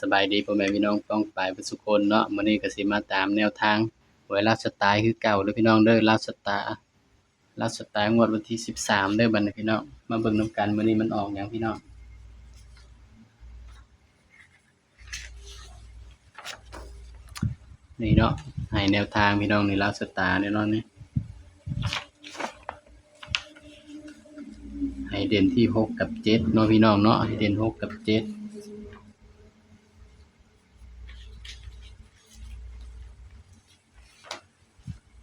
สบายดีพ่อแม่พี่น้องต้องปลายสุกคนเนาะมื้อนี้ก็สิมาตามแนวทางหวยลาวสไตล์คือเก่าเด้อพี่น้องเด้อลาวสตล์ลาวสตล์งวดวันที่ 13เด้อบัดนี้พี่น้องมาเบิ่งนำกันมื้อนี้มันออกอย่างพี่น้องนี่เนาะให้แนวทางพี่น้องในี่ลาวสไตล์เนาะนี่ให้เด่นที่ 6 กับ7เนาะพี่น้องเนาะให้เด่น 6 กับ7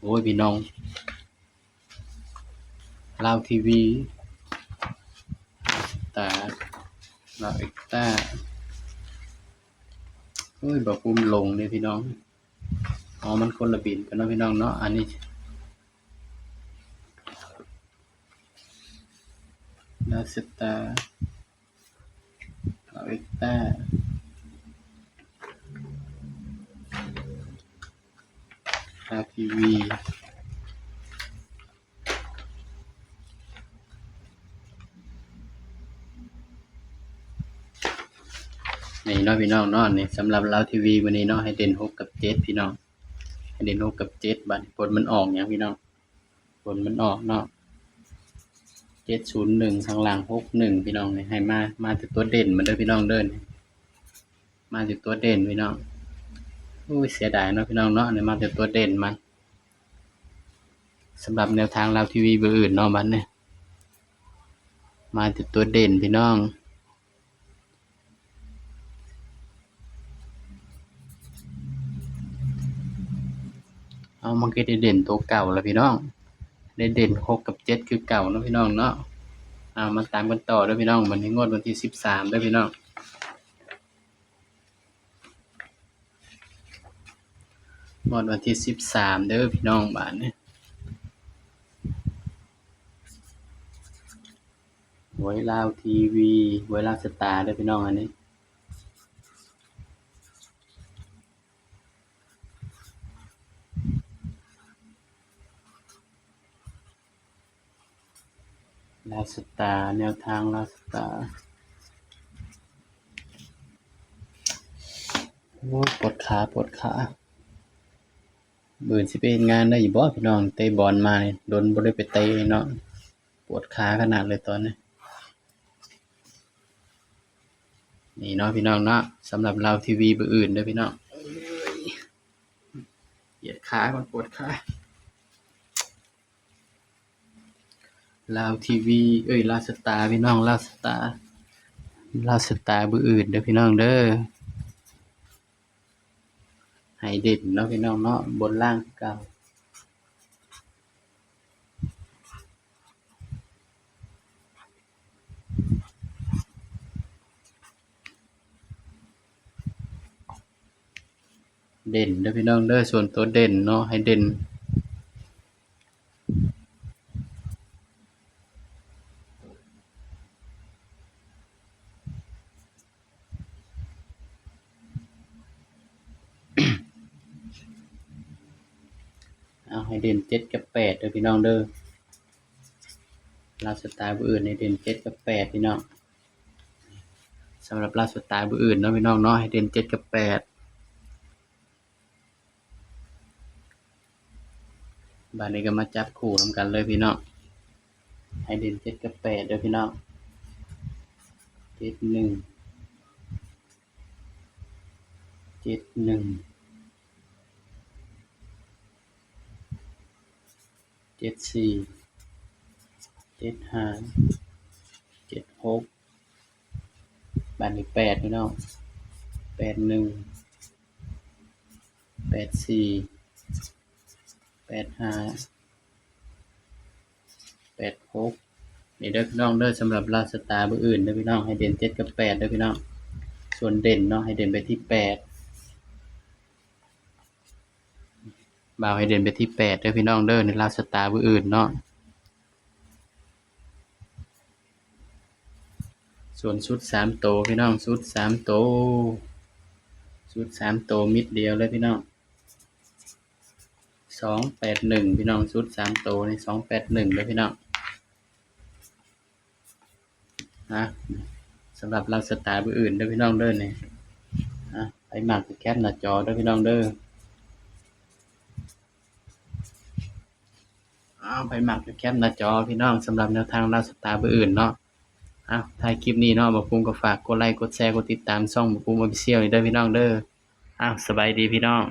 โอ้ยพี่น้องลาวทีวีตาลาวเอ็กต้าโอ้ยบอกปุ่มลงเลยพี่น้องอ๋อมันคนละบินกันเนาะพี่น้องเนาะอันนี้ลาวสตาลาวเอ็กต้า ลาทีวีนี่เนาะพี่น้องเนาะนี่สำหรับเราทีวีวันนี้เนาะให้เด่นหกกับเจ็ดพี่น้องให้เด่นหกกับเจ็ดบัดนี้ผลมันออกอย่างพี่น้องผลมันออกเนาะเจ็ดศูนย์หนึ่งข้างหลังหกหนึ่งพี่น้องนี่ให้มามาถึงตัวเด่นมันเด้อพี่น้องเดิน มาถึงตัวเด่นพี่น้อง อุ้ยเสียดายเนาะพี่น้องเนาะนี่มาถึงตัวเด่นมันสำหรับแนวทางเราทีวีเบอร์อื่นเนาะบัดเนี่ยมาถึงตัวเด่นพี่น้องเอามันก็ได้เด่นตัวเก่าแล้วพี่น้องได้เด่นหกกับเจ็ดคือเก่าเนาะพี่น้องเนาะเอามาตามกันต่อด้วยพี่น้องวันนี้งวดวันที่สิบสามด้วยพี่น้อง งวดวันที่สิบสามเด้อพี่น้องบ้านเนี่ยหวยลาวทีวีหวยลาวสตาร์เด้อพี่น้องอันนี้ลาสตาแนวทางลาสตาโอ้ปวดขาปวดขา เบื่อสิไปเฮ็ดงานได้อยู่บ่พี่น้องเตะบอลมานี่โดนบ่ได้ไปเตะเนาะปวดขาขนาดเลยตอนนี้นี่เนาะพี่น้องเนาะสำหรับเราทีวีเบอร์อื่นด้อพี่น้องเอ้ยเหยียดขามันปวดขาลาวทีวี เอ้ยลาวสตาร์พี่น้องลาวสตาร์ลาวสตาร์บืออื่นเด้อพี่น้องเด้อ ให้เด่นเนาะพี่น้องเนาะบนล่างเก่าเด่นเด้อพี่น้องเด้อส่วนตัวเด่นเนาะให้เด่น เอาให้เด่นเจ็ดกับแปดเด้อพี่น้องเด้อลาสไตล์ผู้อื่นให้เด่นเจ็ดกับแปดพี่น้องสำหรับลาสไตล์ผู้อื่นเนาะพี่น้องเนาะให้เด่นเจ็ดกับแปดบานนี้ก็มาจับคู่ทำกันเลยพี่น้องให้เด่นเจ็ดกับแปดเด้อพี่น้องเจ็ดหนึ่งเจ็ดหนึ่ง จ็ดสี่เจ็ดห้าเจ็ดหกบ้านอีกแปดพี่น้องแปดหนึ่งแปดสี่แปดห้าแปดหกนี่เด้อพี่น้องเด้อสำหรับลาสตาร์เบอร์อื่นเด้อพี่น้องให้เด่นเจ็ดกับแปดเด้อพี่น้องส่วนเด่นเนาะให้เด่นไปที่แปด บ่าวให้เด่นไปที่แปดเด้อพี่น้องเด้อในลาสตาร์เบอร์อื่นเนาะส่วนชุดสามโตพี่น้องชุดสามโตชุดสามโตมิดเดียวเลยพี่น้องสองแปดหนึ่งพี่น้องชุดสามโตวนี่สองแปดหนึ่งเลยพี่น้องนะสำหรับเราสตาร์เบอร์อื่นเด้อพี่น้องเด้อเนี่ยมากก็แคปหน้าจอเด้อพี่น้องเด้อ อาไปหมักแคปหน้าจอพี่น้องสำหรับแนวทางลาวสตาร์เบอร์อื่นเนาะอ้าวถ่ายคลิปนี้เนาะบ่ปุ้มก็ฝากกดไลค์กดแชร์กดติดตามช่องบ่ปุ้ม Official นี่เด้อพี่น้องเด้ออ้าวสบายดีพี่น้อง